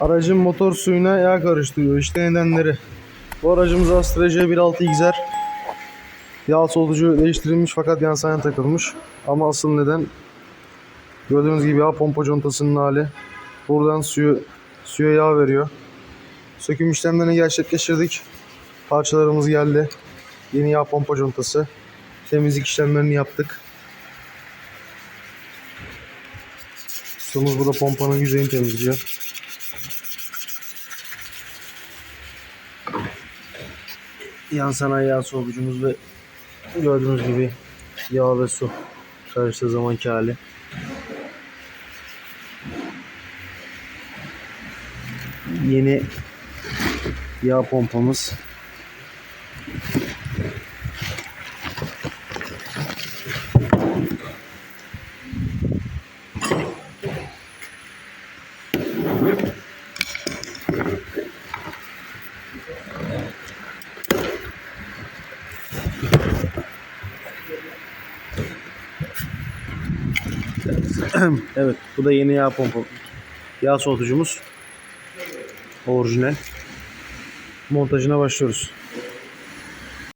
Aracın motor suyuna yağ karıştırıyor. İşte nedenleri. Bu aracımız Astra J16 XR. Yağ soğutucu değiştirilmiş fakat yan sayana takılmış. Ama asıl neden gördüğünüz gibi yağ pompa contasının hali. Buradan suyu suya yağ veriyor. Söküm işlemlerini gerçekleştirdik. Parçalarımız geldi. Yeni yağ pompa contası. Temizlik işlemlerini yaptık. Ustamız burada pompanın yüzeyini temizliyor. Yan sanayi yağ soğutucumuz ve gördüğünüz gibi yağ ve su karıştığı zamanki hali. Yeni yağ pompamız. Evet, bu da yeni yağ pompa. Yağ soğutucumuz. Orijinal. Montajına başlıyoruz.